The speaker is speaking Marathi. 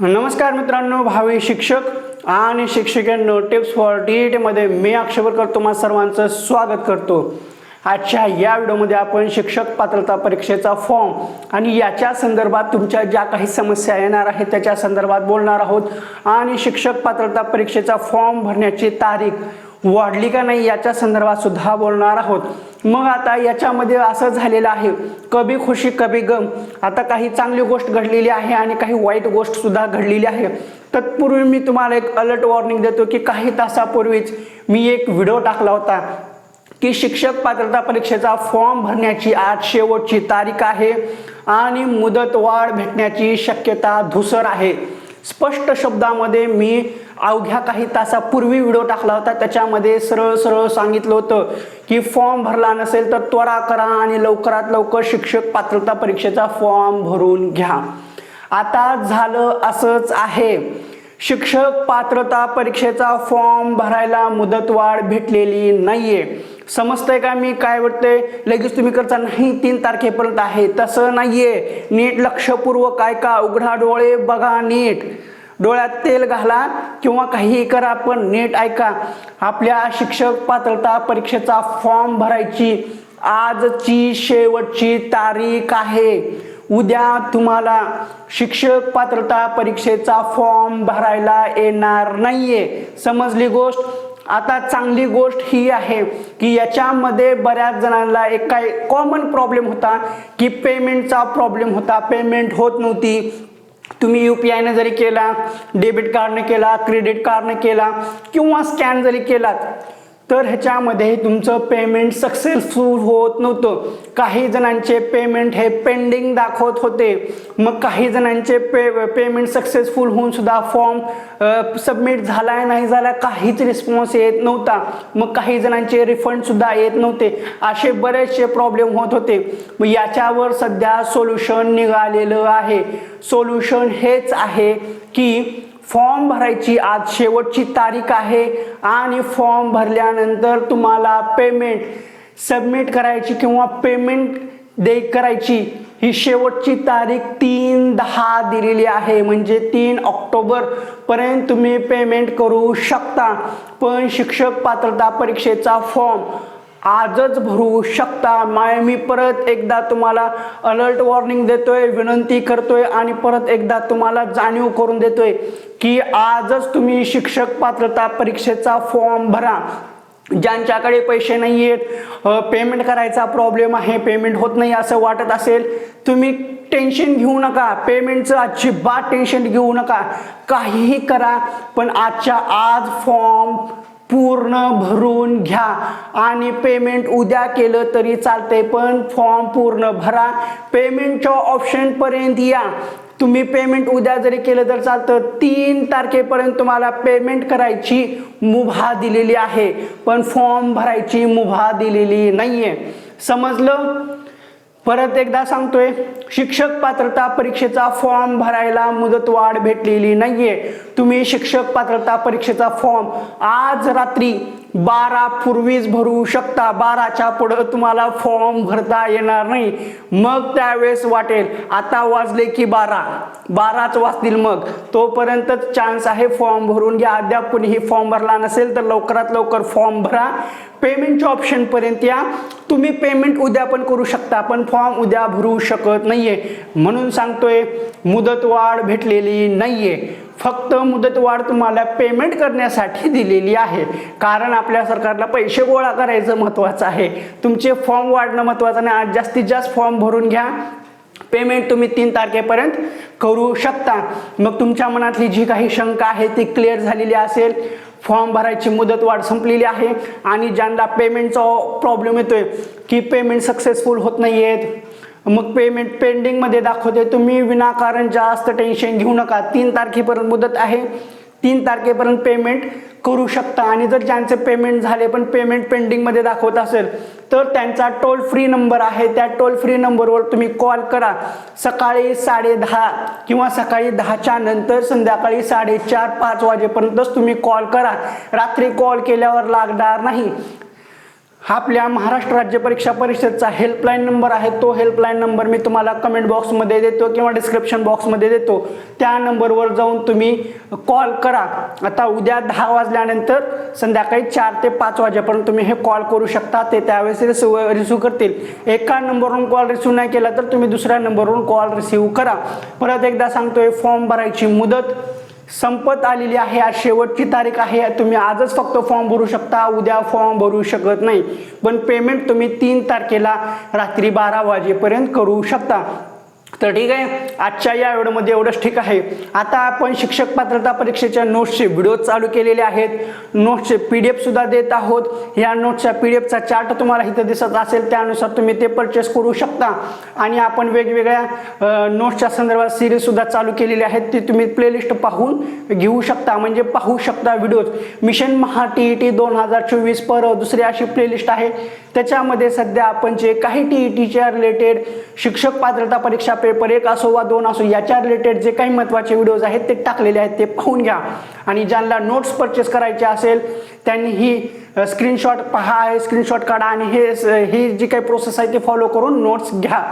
नमस्कार मित्रांनो भावी शिक्षक आणि शिक्षिकांनो टिप्स फॉर डी ई टीमध्ये मी अक्षरकर तुम्हा सर्वांचं स्वागत करतो. आजच्या या व्हिडिओमध्ये आपण शिक्षक पात्रता परीक्षेचा फॉर्म आणि याच्या संदर्भात तुमच्या ज्या काही समस्या येणार आहेत त्याच्या संदर्भात बोलणार आहोत. आणि शिक्षक पात्रता परीक्षेचा फॉर्म भरण्याची तारीख वाढली का नाही याच्या संदर्भात सुद्धा बोलणार आहोत. मग आता याच्यामध्ये असं झालेलं आहे. कभी खुशी कभी गम. आता काही चांगली गोष्ट घडलेली आहे आणि काही वाईट गोष्ट सुद्धा घडलेली आहे. तत्पूर्वी मी तुम्हाला एक अलर्ट वॉर्निंग देतो की काही तासापूर्वीच मी एक व्हिडिओ टाकला होता की शिक्षक पात्रता परीक्षेचा फॉर्म भरण्याची आज शेवटची तारीख आहे आणि मुदतवाढ भेटण्याची शक्यता धुसर आहे. स्पष्ट शब्दामध्ये मी अवघ्या काही तासापूर्वी व्हिडिओ टाकला होता. त्याच्यामध्ये सरळ सरळ सांगितलं होतं की फॉर्म भरला नसेल तर त्वरा करा आणि लवकरात लवकर शिक्षक पात्रता परीक्षेचा फॉर्म भरून घ्या. आता झालं असंच आहे. शिक्षक पात्रता परीक्षेचा फॉर्म भरायला मुदतवाढ भेटलेली नाहीये. समजतंय का मी काय वाटतंय लगेच तुम्ही करता नाही तीन तारखेपर्यंत आहे. तसं नाहीये. नीट लक्षपूर्वक काय का उघडा डोळे बघा नीट. डोळ्यात तेल घाला किंवा काहीही करा पण नीट ऐका. आपल्या शिक्षक पात्रता परीक्षेचा फॉर्म भरायची आजची शेवटची तारीख आहे. उद्या तुम्हाला शिक्षक पात्रता परीक्षेचा फॉर्म भरायला येणार नाहीये. समजली गोष्ट? आता चांगली गोष्ट ही आहे की याच्यामध्ये बऱ्याच जणांना एक काय कॉमन प्रॉब्लेम होता की पेमेंटचा प्रॉब्लेम होता. पेमेंट होत नव्हती. तुम्ही यू पी आयने जरी केला डेबिट कार्डने केला क्रेडिट कार्डने केला किंवा स्कॅन जरी केलात तर ह्याच्यामध्ये तुमचं पेमेंट सक्सेसफुल होत नव्हतं. काही जणांचे पेमेंट हे पेंडिंग दाखवत होते. मग काही जणांचे पे पेमेंट सक्सेसफुल होऊन सुद्धा फॉर्म सबमिट झाला नाही झाला काहीच रिस्पॉन्स येत नव्हता. मग काही जणांचे रिफंडसुद्धा येत नव्हते. असे बरेचसे प्रॉब्लेम होत होते. मग याच्यावर सध्या सोल्युशन निघालेलं आहे. सोल्युशन हेच आहे की फॉर्म भरायची आज शेवटची तारीख आहे आणि फॉर्म भरल्यानंतर तुम्हाला पेमेंट सबमिट करायची किंवा पेमेंट दे करायची ही शेवटची तारीख तीन दहा दिलेली आहे. म्हणजे तीन ऑक्टोबरपर्यंत तुम्ही पेमेंट करू शकता. पण शिक्षक पात्रता परीक्षेचा फॉर्म आजच भरू शकता. माय मी परत एकदा तुम्हाला अलर्ट वॉर्निंग देतोय विनंती करतोय आणि परत एकदा तुम्हाला जाणीव करून देतोय की आजच तुम्ही शिक्षक पात्रता परीक्षेचा फॉर्म भरा. ज्यांच्याकडे पैसे नाही आहेत पेमेंट करायचा प्रॉब्लेम आहे पेमेंट होत नाही असं वाटत असेल तुम्ही टेन्शन घेऊ नका. पेमेंटचं अजिबात टेन्शन घेऊ नका. काहीही करा पण आजच्या आज फॉर्म पूर्ण भरून घ्या. आणि पेमेंट उद्या केलं तरी चालते पण फॉर्म पूर्ण भरा. पेमेंटच्या ऑप्शनपर्यंत या. तुम्ही पेमेंट उद्या जरी केलं तर चालतं. तीन तारखेपर्यंत तुम्हाला पेमेंट करायची मुभा दिलेली आहे. पण फॉर्म भरायची मुभा दिलेली नाही आहे समजलं? परत एकदा सांगतोय शिक्षक पात्रता परीक्षेचा फॉर्म भरायला मुदतवाढ भेटलेली नाहीये. तुम्ही शिक्षक पात्रता परीक्षेचा फॉर्म आज रात्री बारा पूर्वीच भरू शकता. बाराच्या पुढं तुम्हाला फॉर्म भरता येणार नाही. मग त्यावेळेस वाटेल. आता वाजले की बारा. बाराच वाजतील मग. तोपर्यंतच चान्स आहे फॉर्म भरून घ्या. अद्याप कुणीही फॉर्म भरला नसेल तर लवकरात लवकर फॉर्म भरा. पेमेंटच्या ऑप्शनपर्यंत या. तुम्ही पेमेंट उद्या पण करू शकता पण फॉर्म उद्या भरू शकत नाही आहे म्हणून सांगतोय मुदतवाढ भेटलेली नाही आहे फक्त मुदतवाढ तुम्हाला पेमेंट करण्यासाठी दिलेली आहे. कारण आपल्या सरकारला पैसे गोळा करायचं महत्त्वाचं आहे. तुमचे फॉर्म वाढणं महत्त्वाचं नाही. आज जास्तीत जास्त फॉर्म भरून घ्या. पेमेंट तुम्ही तीन तारखेपर्यंत करू शकता. मग तुमच्या मनातली जी काही शंका आहे ती क्लिअर झालेली असेल. फॉर्म भरायची मुदत वाढ संपलेली आहे आणि ज्यांना पेमेंटचा प्रॉब्लेम येतोय की पेमेंट सक्सेसफुल होत नाही आहेत मग पेमेंट पेंडिंगमध्ये दाखवते तुम्ही विनाकारण जास्त टेन्शन घेऊ नका. तीन तारखेपर्यंत मुदत आहे. तीन तारखेपर्यंत पेमेंट करू शकता. आणि जर ज्यांचे पेमेंट झाले पण पेमेंट पेंडिंगमध्ये दाखवत असेल तर त्यांचा टोल फ्री नंबर आहे. त्या टोल फ्री नंबरवर तुम्ही कॉल करा. सकाळी साडे दहा किंवा सकाळी दहाच्या नंतर संध्याकाळी साडेचार पाच वाजेपर्यंतच तुम्ही कॉल करा. रात्री कॉल केल्यावर लागणार नाही. हा आपल्या महाराष्ट्र राज्य परीक्षा परिषदचा हेल्पलाईन नंबर आहे. तो हेल्पलाईन नंबर मी तुम्हाला कमेंट बॉक्समध्ये देतो किंवा डिस्क्रिप्शन बॉक्समध्ये देतो. त्या नंबरवर जाऊन तुम्ही कॉल करा. आता उद्या दहा वाजल्यानंतर संध्याकाळी चार ते पाच वाजेपर्यंत तुम्ही हे कॉल करू शकता. ते त्यावेळेस रिसिव्ह रिसिव्ह करतील. एका नंबरवरून कॉल रिसिव्ह नाही केला तर तुम्ही दुसऱ्या नंबरवरून कॉल रिसिव्ह करा. परत एकदा सांगतोय फॉर्म भरायची मुदत. संपत आलेली आहे. आज शेवटची तारीख आहे. तुम्ही आजच फक्त फॉर्म भरू शकता. उद्या फॉर्म भरू शकत नाही. पण पेमेंट तुम्ही तीन तारखेला रात्री बारा वाजेपर्यंत करू शकता. तर ठीक आहे आजच्या या व्हिडिओमध्ये एवढंच ठीक आहे. आता आपण शिक्षक पात्रता परीक्षेच्या नोट्सचे व्हिडिओ चालू केलेले आहेत. नोट्सचे पी डी एफसुद्धा देत आहोत. या नोट्सच्या पी डी एफचा चार्ट तुम्हाला इथं दिसत असेल त्यानुसार तुम्ही ते परचेस करू शकता. आणि आपण वेगवेगळ्या नोट्सच्या संदर्भात सिरीजसुद्धा चालू केलेली आहेत ती तुम्ही प्लेलिस्ट पाहून घेऊ शकता. म्हणजे पाहू शकता videos mission Maha T E T दोन हजार चोवीस पर दुसरी अशी प्लेलिस्ट आहे. त्याच्यामध्ये सध्या आपण जे काही टी ई टीच्या रिलेटेड शिक्षक पात्रता परीक्षा पेपर एक असो वा दोन असो याच्या रिलेटेड जे काही महत्त्वाचे व्हिडिओज आहेत ते टाकलेले आहेत ते पाहून घ्या. आणि ज्यांना नोट्स परचेस करायचे असेल त्यांनी ही स्क्रीनशॉट पहा स्क्रीनशॉट काढा आणि हे ही जी काही प्रोसेस आहे ती फॉलो करून नोट्स घ्या.